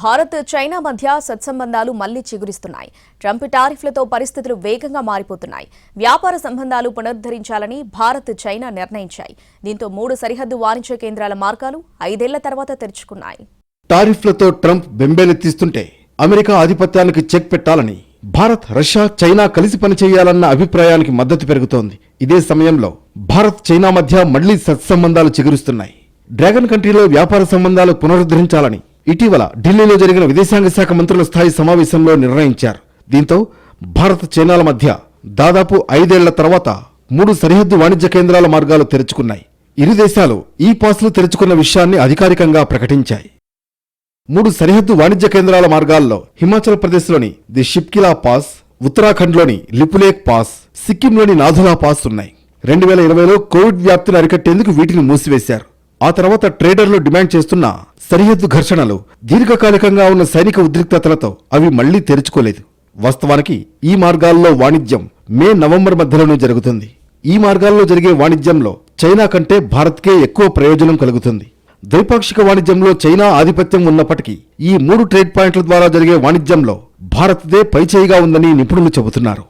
Bharat China మధ్య సత్సంబంధాలు మళ్ళీ చిగురిస్తున్నాయి. ట్రంప్ టారిఫ్లతో పరిస్థితులు వేగంగా మారిపోతున్నాయి. వ్యాపార సంబంధాలు పునరుద్ధరించాలని భారత్ చైనా నిర్ణయించాయి. దీంతో మూడు సరిహద్దు వాణిజ్య కేంద్రాల మార్గాలు ఐదేళ్ళ తర్వాత తెరుచుకున్నాయి. టారిఫ్లతో ట్రంప్ బెంబేలెత్తిస్తుంటే అమెరికా ఆధిపత్యానికి చెక్ పెట్టాలని భారత్ రష్యా చైనా కలిసి పనిచేయాలన్న అభిప్రాయానికి మద్దతు పెరుగుతోంది. ఇదే సమయంలో భారత్ చైనా మధ్య మళ్ళీ సత్సంబంధాలు చిగురుస్తున్నాయి. డ్రాగన్ కంట్రీలో వ్యాపార సంబంధాలు పునరుద్ధరించాలని ఇటీవల ఢిల్లీలో జరిగిన విదేశాంగ శాఖ మంత్రుల స్థాయి సమావేశంలో నిర్ణయించారు. దీంతో భారత్ చైనాల మధ్య దాదాపు ఐదేళ్ళ తర్వాత మూడు సరిహద్దు వాణిజ్య కేంద్రాల మార్గాలు తెరుచుకున్నాయి. ఇరు దేశాలు ఈ పాస్లు తెరుచుకున్న విషయాన్ని అధికారికంగా ప్రకటించాయి. మూడు సరిహద్దు వాణిజ్య కేంద్రాల మార్గాల్లో హిమాచల్ ప్రదేశ్లోని ది షిప్కిలా పాస్ ఉత్తరాఖండ్లోని లిపులేక్ పాస్ సిక్కింలోని నాథులా పాస్ ఉన్నాయి. రెండు వేల ఇరవైలో కోవిడ్ వ్యాప్తిని అరికట్టేందుకు వీటిని మూసివేశారు. ఆ తర్వాత ట్రేడర్లు డిమాండ్ చేస్తున్న సరిహద్దు ఘర్షణలు దీర్ఘకాలికంగా ఉన్న సైనిక ఉద్రిక్తతలతో అవి మళ్ళీ తెరుచుకోలేదు. వాస్తవానికి ఈ మార్గాల్లో వాణిజ్యం మే నవంబర్ మధ్యలోనే జరుగుతుంది. ఈ మార్గాల్లో జరిగే వాణిజ్యంలో చైనా కంటే భారత్కే ఎక్కువ ప్రయోజనం కలుగుతుంది. ద్వైపాక్షిక వాణిజ్యంలో చైనా ఆధిపత్యం ఉన్నప్పటికీ ఈ మూడు ట్రేడ్ పాయింట్ల ద్వారా జరిగే వాణిజ్యంలో భారత్దే పైచేయిగా ఉందని నిపుణులు చెబుతున్నారు.